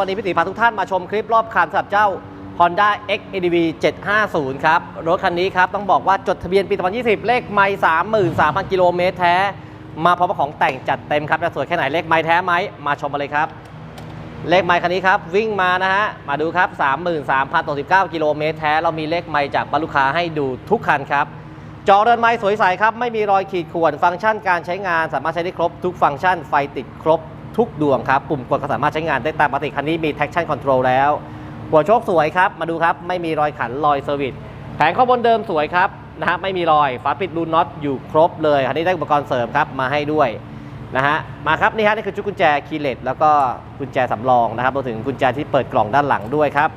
วันนี้พี่ติพาทุกท่านมาชมคลิปรอบคันสำหรับเจ้า Honda X ADV 750 ครับ รถคันนี้ครับ ต้องบอกว่าจดทะเบียนปี 2020 เลขไมล์33,000 กิโลเมตรแท้ มาพร้อมของแต่งจัดเต็มครับจะสวยแค่ไหนเลขไมล์แท้ไหมมาชมมาเลยครับ เลขไมล์คันนี้ครับ วิ่งมานะฮะ มาดูครับ 33,069 กิโลเมตรแท้ เรามีเลขไมล์จากบรรลุค้าให้ดูทุกคันครับจอเรือนไม้สวยใสครับ ไม่มีรอยขีดข่วนฟังก์ชันการใช้งานสามารถใช้ได้ครบทุกฟังก์ชันไฟติดครบ ทุกดวงครับ ปุ่มกดก็สามารถใช้งานได้ตามปกติคันนี้มี traction control แล้ว หัวโชคสวยครับ มาดูครับ ไม่มีรอยขันรอยเซอร์วิสแผงข้างบนเดิมสวยครับนะฮะไม่มีรอยฝาปิดรูน็อตอยู่ครบเลยคันนี้ได้อุปกรณ์เสริมครับมาให้ด้วยนะฮะมาครับนี่ฮะนี่คือชุดกุญแจคีย์เลสแล้วก็กุญแจสำรองนะครับรวมถึงกุญแจที่เปิดกล่องด้านหลังด้วยครับ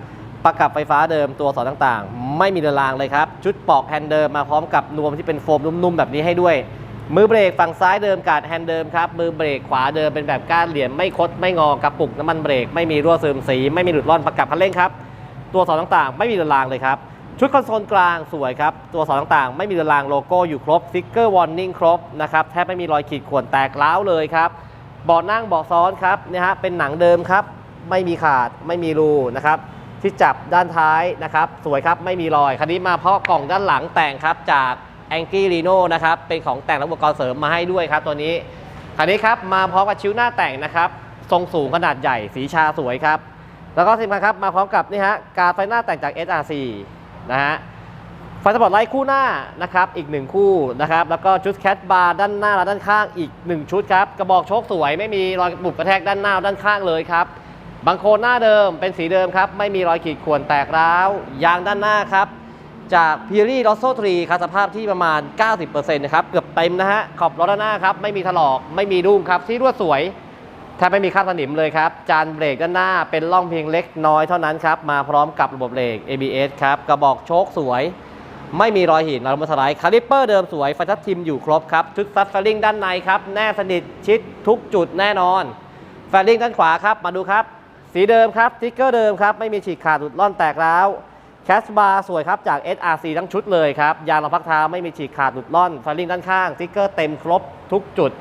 ประกับไฟฟ้าเดิมตัวสอนต่างๆ ไม่มีเรือนรางเลยครับ ชุดปอกแฮนด์เดิมมาพร้อมกับนวมที่เป็นโฟมนุ่มๆ แบบนี้ให้ด้วย มือเบรกฝั่งซ้ายเดิมกาดแฮนด์เดิมครับ มือเบรกขวาเดิมเป็นแบบก้านเหรียญไม่คดไม่งอกระปุกน้ำมันเบรกไม่มีรั่วซึมสี ไม่มีหลุดร่อนประกับคันเร่งครับ ตัวสอนต่างๆ ไม่มีเรือนรางเลยครับ ชุดคอนโซลกลางสวยครับ ตัวสอนต่างๆ ไม่มีเรือนรางโลโก้อยู่ครบสติ๊กเกอร์วอร์นิ่งครบนะครับแทบไม่มีรอยขีดข่วนแตกร้าวเลยครับเบาะนั่งเบาะซ้อนครับเนี่ยฮะเป็นหนังเดิมครับ ไม่มีขาดไม่มีรูนะครับที่จับด้านท้ายนะครับ สวยครับไม่มีรอยคันนี้มาเพราะกล่องด้านหลังแต่งครับจาก a n g กี้ Reno นะครับเป็นของแต่งและอุปกรณ์เสริมมาให้ด้วยครับตัวนี้คันนี้ครับมาพร้อมกับชิ้วหน้าแต่งนะครับทรงสูงขนาดใหญ่สีชาสวยครับ แล้วก็สิคัญครับมาพร้อมกับนี่ฮะการไฟหน้าแต่งจาก SRC นะฮะไฟสปอร์ตไลท์คู่หน้านะครับอีก 1 คู่นะครับแล้วก็ชุดแคทบาร์ด้านหน้าและด้านข้างอีก 1 ชุดครับกระบอกโชคสวยไม่มีรอยบุบกระแทกด้านหน้าด้านข้างเลยครับบางโคนหน้าเดิมเป็นสีเดิมครับไม่มีรอยขีดข่วนแตกร้าว ยางด้านหน้าครับ จากพิรี่ลอสโซทรีครับสภาพที่ประมาณ 90%นะครับเกือบเต็มนะฮะขอบล้อด้านหน้าครับไม่มีถลอกไม่มีรุ่งครับที่รวดสวยแทบไม่มีคราบสนิมเลยครับ จานเบรกด้านหน้าเป็นร่องเพียงเล็กน้อยเท่านั้นครับ มาพร้อมกับระบบเบรก ABS ครับ กระบอกโชคสวย ไม่มีรอยหินรอยลมสไลด์คาลิปเปอร์เดิมสวยไฟทัชทิมอยู่ครบครับ ชุดซับฟลิงด้านในครับ แน่สนิทชิดทุกจุดแน่นอนแฟลิงด้านขวาครับ มาดูครับ สีเดิมครับสติ๊กเกอร์เดิมครับ ไม่มีฉีกขาดหลุดล่อนแตกร้าว แคสบาร์สวยครับจาก SRC ทั้งชุดเลยครับ ยางรองพักเท้าไม่มีฉีกขาดหลุดล่อนไฟลิงด้านข้างสติ๊กเกอร์เต็มครบทุกจุด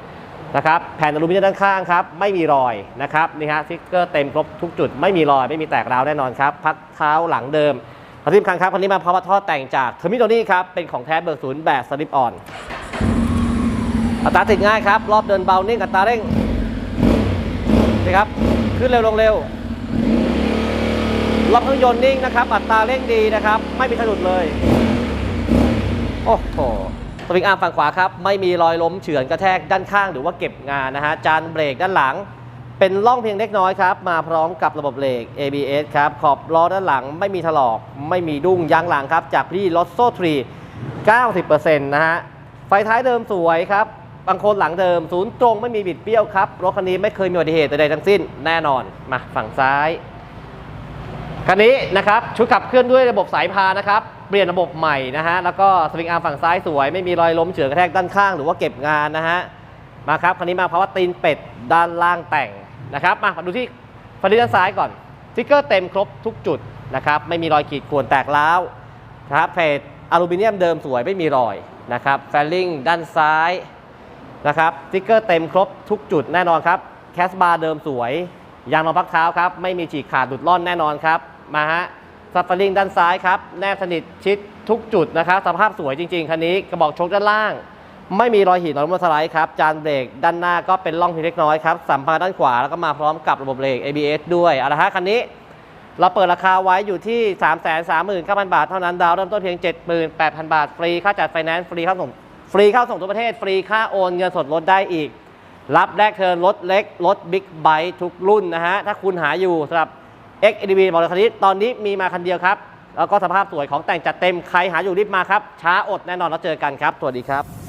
นะครับแผ่นอลูมิเนียมด้านข้างครับไม่มีรอยนะครับนี่ฮะสติ๊กเกอร์เต็มครบทุกจุด ไม่มีรอยไม่มีแตกร้าวแน่นอนครับพักเท้าหลังเดิมขอที่สำคัญครับคันนี้มาพร้อมกับท่อแต่งจากเทอร์มิโนนี่ครับเป็นของแท้เบอร์ศูนย์แบบสลิปออนอัตราติดง่ายครับรอบเดินเบานิ่งอัตราเร่งนี่ครับขึ้นเร็วลงเร็ว รอบเครื่องยนต์นิ่งนะครับ อัตราเร่งดีนะครับ ไม่มีสะดุดเลย โอ้โหสวิงอาร์มฝั่งขวาครับ ไม่มีรอยล้มเฉือนกระแทกด้านข้างหรือว่าเก็บงานนะฮะ จานเบรกด้านหลัง เป็นร่องเพียงเล็กน้อยครับ มาพร้อมกับระบบเบรก ABS ครับ ขอบล้อด้านหลังไม่มีถลอก ไม่มีดุ้งยางหลังครับ จากพี่ลอสโซทรี90%นะฮะ ไฟท้ายเดิมสวยครับบางคนหลังเดิมศูนย์ตรงไม่มีบิดเบี้ยวครับ รถคันนี้ไม่เคยมีอุบัติเหตุใดๆทั้งสิ้นแน่นอน มาฝั่งซ้าย คันนี้นะครับชุดขับเคลื่อนด้วยระบบสายพานนะครับเปลี่ยนระบบใหม่นะฮะแล้วก็สวิงอาร์มฝั่งซ้ายสวย ไม่มีรอยล้มเฉือนกระแทกด้านข้างหรือว่าเก็บงานนะฮะมาครับคันนี้มาเพราะว่าตีนเป็ดด้านล่างแต่งนะครับมาดูที่ฟันด้านซ้ายก่อนสติ๊กเกอร์เต็มครบทุกจุดนะครับไม่มีรอยขีดข่วนแตกร้าวนะครับเพจอลูมิเนียมเดิมสวยไม่มีรอยนะครับแฟลลิงด้านซ้ายนะครับสติ๊กเกอร์เต็มครบทุกจุดแน่นอนครับแคสบาร์เดิมสวยยางรองพักเท้าครับไม่มีฉีกขาดดุดร่อนแน่นอนครับ มาฮะซัฟฟาริงด้านซ้ายครับ แนบสนิทชิดทุกจุดนะครับ สภาพสวยจริง ๆ คันนี้กระบอกชคด้านล่าง ไม่มีรอยหินรอยล้มสไลด์ครับ จานเบรกด้านหน้าก็เป็นร่องเพียงเล็กน้อยครับ สัมภาระด้านขวา แล้วก็มาพร้อมกับระบบเบรก ABS ด้วยเอาละฮะคันนี้เราเปิดราคาไว้อยู่ที่ 3 3 9 0 0 0 บาทเท่านั้นดาวน์เริ่มต้นเพียง 78,000 บาท ฟรีค่าจัดไฟแนนซ์ฟรีเข้าส่งฟรีเข้าส่งทั่วประเทศ ฟรีค่าโอนเงินสดลดได้อีก รับแรกเทินรถเล็กรถบิ๊กไบค์ทุกรุ่นนะฮะถ้าคุณหาอยู่สำหรับ X EDV บอกเลยคันนี้ตอนนี้มีมาคันเดียวครับ แล้วก็สภาพสวยของแต่งจัดเต็ม ใครหาอยู่รีบมาครับ ช้าอดแน่นอนแล้วเจอกันครับ สวัสดีครับ